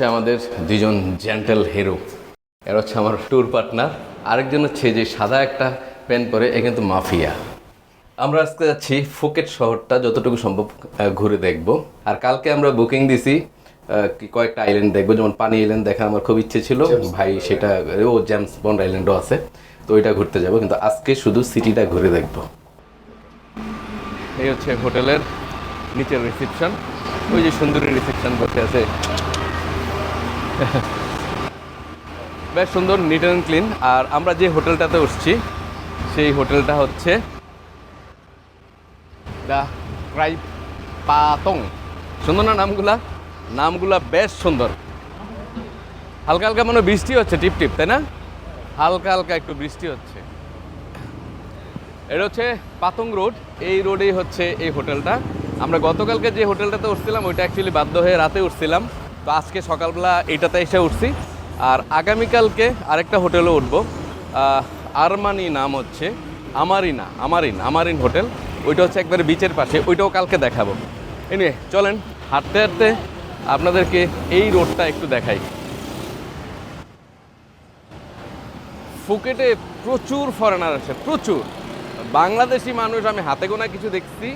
হচ্ছে আমাদের দুজন জেন্টেল হিরো এরা হচ্ছে আমার ট্যুর পার্টনার আরেকজন হচ্ছে যে সাদা একটা প্যান্ট পরে এ কিন্তু মাফিয়া। আমরা আজকে যাচ্ছি ফুকেট শহরটা যতটুকু সম্ভব ঘুরে দেখব। আর কালকে আমরা বুকিং দিছি কয়েকটা আইল্যান্ড দেখব। যেমন পানি আইল্যান্ড দেখা আমার খুব ইচ্ছে ছিল। ভাই সেটা ও জেমস বন্ড আইল্যান্ডও আছে। তো ওইটা ঘুরতে যাব। কিন্তু আজকে শুধু সিটিটা ঘুরে দেখব। এই হচ্ছে হোটেলের নিচের রিসেপশন ওই যে সুন্দরী রিসেপশন বসে আছে। বেশ সুন্দর নিট অ্যান্ড ক্লিন আর আমরা যে হোটেলটাতে উঠছি, সেই হোটেলটা হচ্ছে দা ক্রাই পাতং সুন্দর না নামগুলা? নামগুলা বেশ সুন্দর। হালকা হালকা মনে বৃষ্টি হচ্ছে, টিপ টিপ, তাই না? হালকা হালকা একটু বৃষ্টি হচ্ছে। এটা হচ্ছে পাতং রোড। এই রোডেই হচ্ছে এই হোটেলটা। আমরা গতকালকে যে হোটেলটাতে উঠছিলাম, ওইটা অ্যাকচুয়ালি বাধ্য হয়ে রাতে উঠছিলাম। তো আজকে সকালবেলা এটাতে এসে উঠছি। আর আগামীকালকে আরেকটা হোটেলে উঠবো। আরমানি নাম হচ্ছে আমারিন আমারিন আমারিন হোটেল। ওইটা হচ্ছে একবারে বিচের পাশে, ওইটাও কালকে দেখাবো। এনিয়ে চলেন, হাঁটতে হাঁটতে আপনাদেরকে এই রোডটা একটু দেখাই। ফুকেটে প্রচুর ফরেনার আছে, প্রচুর। বাংলাদেশি মানুষ, আমি হাতে গোনা কিছু দেখছি,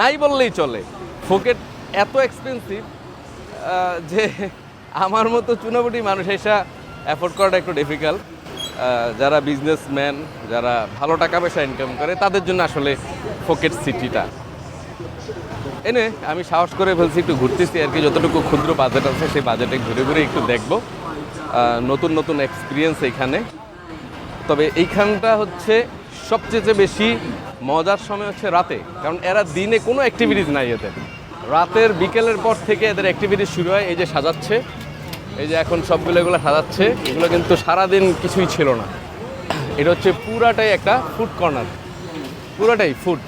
নাই বললেই চলে। ফুকেট এত এক্সপেন্সিভ যে আমার মতো চুনাবুটি মানুষ এসা অ্যাফোর্ড করাটা একটু ডিফিকাল্ট যারা বিজনেসম্যান যারা ভালো টাকা পয়সা ইনকাম করে, তাদের জন্য আসলে ফুকেট সিটিটা এনে আমি সাহস করে ফেলছি, একটু ঘুরতেছি আর কি, যতটুকু ক্ষুদ্র বাজেট আছে, সেই বাজেটে ঘুরে ঘুরে একটু দেখব। নতুন নতুন এক্সপিরিয়েন্স এখানে। তবে এইখানটা হচ্ছে সবচেয়ে বেশি মজার সময় হচ্ছে রাতে, কারণ এরা দিনে কোনো অ্যাক্টিভিটিস নাই এদের। রাতের বিকেলের পর থেকে এদের অ্যাক্টিভিটি শুরু হয়, এই যে সাজাচ্ছে। এই যে এখন সবগুলো এগুলো সাজাচ্ছে, এগুলো কিন্তু সারাদিন কিছুই ছিল না। এটা হচ্ছে পুরাটাই একটা ফুড কর্নার পুরাটাই ফুড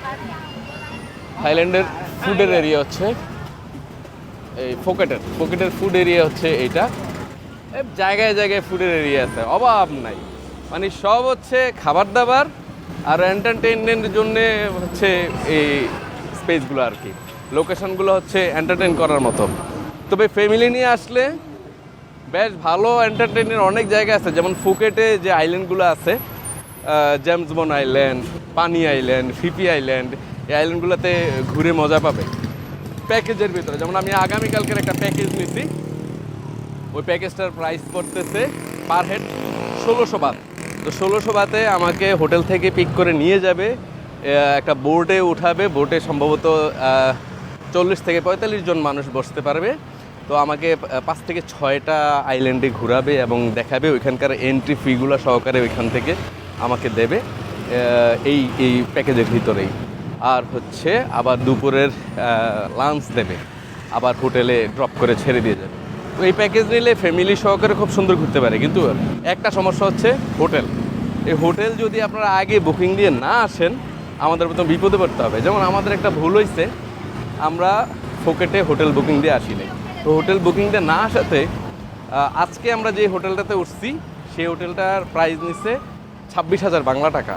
থাইল্যান্ডের ফুডের এরিয়া হচ্ছে, এই ফোকেটের ফোকেটের ফুড এরিয়া হচ্ছে এইটা। জায়গায় জায়গায় ফুডের এরিয়া আছে, অভাব নাই। মানে সব হচ্ছে খাবার দাবার আর এন্টারটেনমেন্টের জন্যে হচ্ছে এই স্পেসগুলো আর কি। লোকেশনগুলো হচ্ছে এন্টারটেন করার মতো। তবে ফ্যামিলি নিয়ে আসলে বেশ ভালো এন্টারটেনের অনেক জায়গা আছে, যেমন ফুকেটে যে আইল্যান্ডগুলো আছে James Bond island Panyee island Phi Phi island এই আইল্যান্ডগুলোতে ঘুরে মজা পাবে। প্যাকেজের ভিতরে, যেমন আমি আগামীকালকের একটা প্যাকেজ নিছি। ওই প্যাকেজটার প্রাইস পড়তেছে পার হেড ষোলোশো বাত তো ষোলোশো বাতে আমাকে হোটেল থেকে পিক করে নিয়ে যাবে একটা বোটে উঠাবে। বোটে সম্ভবত চল্লিশ থেকে পঁয়তাল্লিশ জন মানুষ বসতে পারবে। তো আমাকে পাঁচ থেকে ছয়টা আইল্যান্ডে ঘোরাবে এবং দেখাবে, ওইখানকার এন্ট্রি ফিগুলো সহকারে ওইখান থেকে আমাকে দেবে এই এই প্যাকেজের ভিতরেই। আর হচ্ছে আবার দুপুরের লাঞ্চ দেবে, আবার হোটেলে ড্রপ করে ছেড়ে দিয়ে যাবে। তো এই প্যাকেজ নিলে ফ্যামিলি সহকারে খুব সুন্দর ঘুরতে পারে। কিন্তু একটা সমস্যা হচ্ছে হোটেল। এই হোটেল যদি আপনারা আগে বুকিং দিয়ে না আসেন, আমাদের প্রথম বিপদে পড়তে হবে। যেমন আমাদের একটা ভুল হয়েছে আমরা ফোকেটে হোটেল বুকিং দিয়ে আসিনি তো হোটেল বুকিং দিয়ে না আসাতে আজকে আমরা যে হোটেলটাতে উঠছি, সেই হোটেলটার প্রাইস নিচ্ছে ছাব্বিশ হাজার বাংলা টাকা।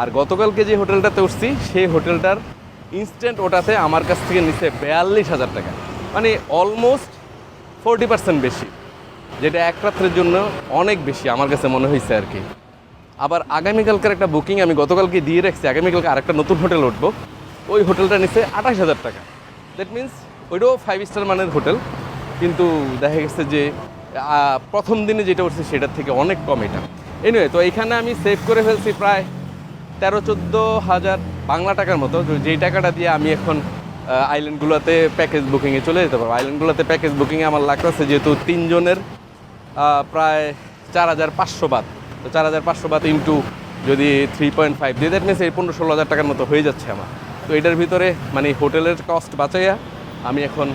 আর গতকালকে যে হোটেলটাতে উঠছি, সেই হোটেলটার ইনস্ট্যান্ট ওটাতে আমার কাছ থেকে নিচ্ছে বিয়াল্লিশ হাজার টাকা। মানে অলমোস্ট ফোরটি পার্সেন্ট বেশি, যেটা এক রাত্রের জন্য অনেক বেশি আমার কাছে মনে হয়েছে আর কি। আবার আগামীকালকার একটা বুকিং আমি গতকালকে দিয়ে রাখছি, আগামীকালকে আরেকটা নতুন হোটেল উঠবো। ওই হোটেলটা নিচ্ছে আঠাশ হাজার টাকা। দ্যাট মিন্স ওইটাও ফাইভ স্টার মানের হোটেল, কিন্তু দেখা গেছে যে প্রথম দিনে যেটা উঠছে সেটার থেকে অনেক কম এটা। এনিওয়ে তো এখানে আমি সেভ করে ফেলছি প্রায় তেরো চোদ্দ হাজার বাংলা টাকার মতো। যেই টাকাটা দিয়ে আমি এখন আইল্যান্ডগুলোতে প্যাকেজ বুকিংয়ে চলে যেতে পারব। আইল্যান্ডগুলোতে প্যাকেজ বুকিংয়ে আমার লাগতেছে যেহেতু তিনজনের প্রায় চার হাজার পাঁচশো বাদ। তো চার হাজার পাঁচশো বাদ ইন্টু যদি থ্রি পয়েন্ট ফাইভ দিয়ে দ্যাট মিনস এই পনেরো ষোলো হাজার টাকার মতো হয়ে যাচ্ছে আমার। তো এটার ভিতরে মানে হোটেলের কস্ট বাঁচাইয়া আমি এখন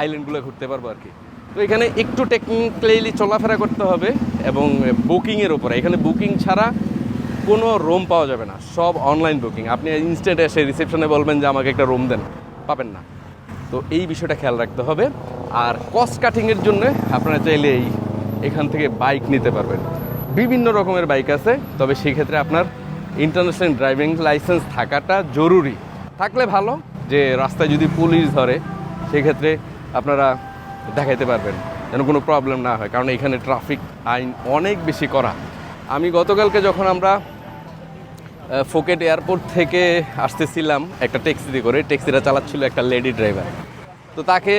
আইল্যান্ডগুলো ঘুরতে পারব আর কি। তো এখানে একটু টেকনিক্যালি চলাফেরা করতে হবে এবং বুকিংয়ের উপরে। এখানে বুকিং ছাড়া কোনো রুম পাওয়া যাবে না। সব অনলাইন বুকিং আপনি ইনস্ট্যান্ট এসে রিসেপশনে বলবেন যে আমাকে একটা রুম দেন। পাবেন না। তো এই বিষয়টা খেয়াল রাখতে হবে। আর কস্ট কাটিংয়ের জন্য আপনারা চাইলে এই এখান থেকে বাইক নিতে পারবেন। বিভিন্ন রকমের বাইক আছে। তবে সেই ক্ষেত্রে আপনার ইন্টারন্যাশনাল ড্রাইভিং লাইসেন্স থাকাটা জরুরি। থাকলে ভালো, যে রাস্তায় যদি পুলিশ ধরে, সেক্ষেত্রে আপনারা দেখাইতে পারবেন, যেন কোনো প্রবলেম না হয়, কারণ এখানে ট্রাফিক আইন অনেক বেশি করা আমি গতকালকে যখন আমরা ফোকেট এয়ারপোর্ট থেকে আসতেছিলাম, একটা ট্যাক্সিতে করে ট্যাক্সিটা চালাচ্ছিল একটা লেডি ড্রাইভার তো তাকে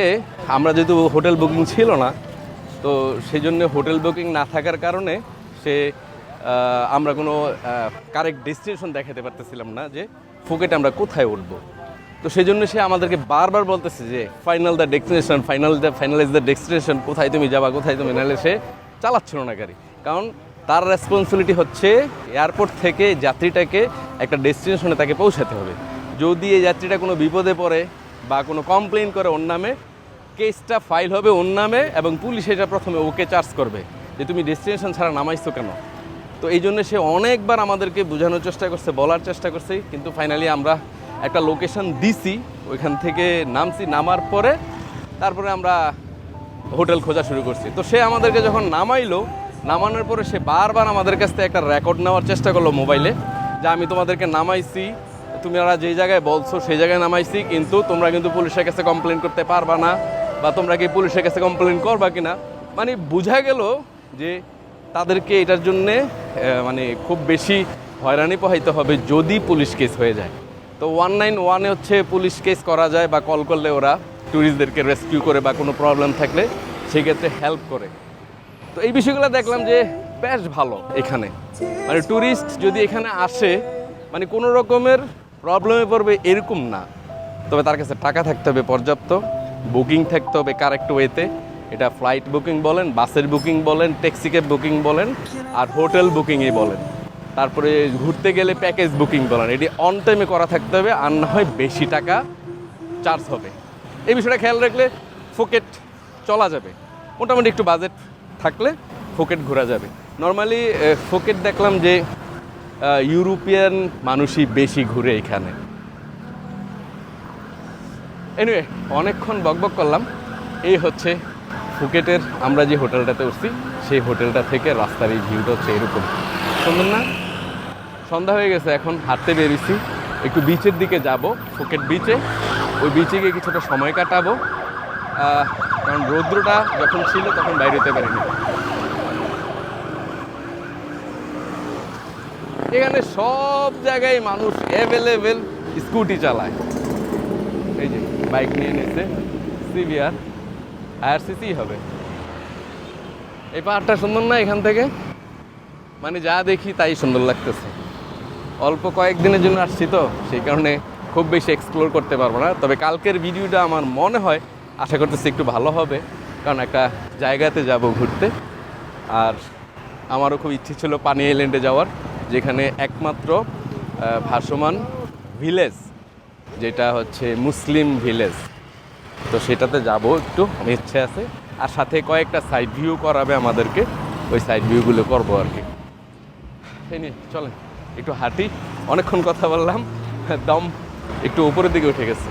আমরা যেহেতু হোটেল বুকিং ছিল না, তো সেই জন্য হোটেল বুকিং না থাকার কারণে সে আমরা কোনো কারেক্ট ডেস্টিনেশন দেখাতে পারতেছিলাম না যে ফুকেটে আমরা কোথায় উঠবো। তো সেই জন্য সে আমাদেরকে বারবার বলতেছে যে final the destination final the finalise the destination কোথায় তুমি যাবা, কোথায় তুমি নাহলে সে চালাচ্ছিল না গাড়ি। কারণ তার রেসপন্সিবিলিটি হচ্ছে এয়ারপোর্ট থেকে যাত্রীটাকে একটা ডেস্টিনেশনে তাকে পৌঁছাতে হবে। যদি এই যাত্রীটা কোনো বিপদে পড়ে বা কোনো কমপ্লেন করে ওর নামে কেসটা ফাইল হবে ওর নামে এবং পুলিশ এটা প্রথমে ওকে চার্জ করবে যে, তুমি ডেস্টিনেশন ছাড়া নামাইছো কেন? তো এই জন্য সে অনেকবার আমাদেরকে বোঝানোর চেষ্টা করছে, বলার চেষ্টা করছে, কিন্তু ফাইনালি আমরা একটা লোকেশন দিছি, ওইখান থেকে নামছি, নামার পরে তারপরে আমরা হোটেল খোঁজা শুরু করছি। তো সে আমাদেরকে যখন নামাইলো, নামানোর পরে সে বারবার আমাদের কাছ থেকে একটা রেকর্ড নেওয়ার চেষ্টা করল মোবাইলে যে আমি তোমাদেরকে নামাইছি, তুমি ওরা যেই জায়গায় বলছো সেই জায়গায় নামাইছি, কিন্তু তোমরা কিন্তু পুলিশের কাছে কমপ্লেন করতে পারবা না, বা তোমরা কি পুলিশের কাছে কমপ্লেন করবা কি না মানে বোঝা গেল যে তাদেরকে এটার জন্যে মানে খুব বেশি হয়রানি পোহাইতে হবে যদি পুলিশ কেস হয়ে যায়। তো ওয়ান নাইন ওয়ানে হচ্ছে পুলিশ কেস করা যায় বা কল করলে ওরা ট্যুরিস্টদেরকে রেস্কিউ করে বা কোনো প্রবলেম থাকলে সেক্ষেত্রে হেল্প করে। তো এই বিষয়গুলো দেখলাম যে বেশ ভালো এখানে। মানে ট্যুরিস্ট যদি এখানে আসে মানে কোনো রকমের প্রবলেমে পড়বে এরকম না। তবে তার কাছে টাকা থাকতে হবে পর্যাপ্ত, বুকিং থাকতে হবে কারেক্ট ওয়েতে। এটা ফ্লাইট বুকিং বলেন, বাসের বুকিং বলেন ট্যাক্সি ক্যাব বুকিং বলেন, আর হোটেল বুকিংই বলেন। তারপরে ঘুরতে গেলে প্যাকেজ বুকিং বলেন। এটি অন টাইমে করা থাকতে হবে, আর না হয় বেশি টাকা চার্জ হবে। এই বিষয়টা খেয়াল রাখলে ফুকেট চলা যাবে। মোটামুটি একটু বাজেট থাকলে ফুকেট ঘোরা যাবে। নর্মালি ফুকেট দেখলাম যে ইউরোপিয়ান মানুষই বেশি ঘুরে এখানে। এনিওয়ে অনেকক্ষণ বকবক করলাম। এই হচ্ছে ফুকেটের আমরা যে হোটেলটাতে উঠছি, সেই হোটেলটা থেকে রাস্তার এই ভিউটা হচ্ছে এরকম। সুন্দর না? সন্ধ্যা হয়ে গেছে, এখন হাঁটতে বেরিয়েছি। একটু বিচের দিকে যাব, ফুকেট বিচে ওই বিচে গিয়ে কিছুটা সময় কাটাবো। কারণ রৌদ্রটা যখন ছিল তখন বাইরে যেতে পারিনি। এখানে সব জায়গায় মানুষ অ্যাভেলেবেল স্কুটি চালায়। এই যে বাইক নিয়ে নিচ্ছে সিভিআর আইআরসিসি হবে। এই পাহাড়টা সুন্দর না এখান থেকে? মানে যা দেখি তাই সুন্দর লাগতেছে। অল্প কয়েকদিনের জন্য আসছি তো, সেই কারণে খুব বেশি এক্সপ্লোর করতে পারব না। তবে কালকের ভিডিওটা আমার মনে হয়, আশা করতেছি একটু ভালো হবে। কারণ একটা জায়গাতে যাব ঘুরতে। আর আমারও খুব ইচ্ছে ছিল পানি আইল্যান্ডে যাওয়ার, যেখানে একমাত্র ভাসমান ভিলেজ যেটা হচ্ছে মুসলিম ভিলেজ তো সেটাতে যাব একটু আমি ইচ্ছে আছে। আর সাথে কয়েকটা সাইড ভিউ করাবে আমাদেরকে, ওই সাইড ভিউগুলো করব আর কি। সেই নিয়ে, চলেন, একটু হাঁটি, অনেকক্ষণ কথা বললাম, দম একটু উপরের দিকে উঠে গেছে।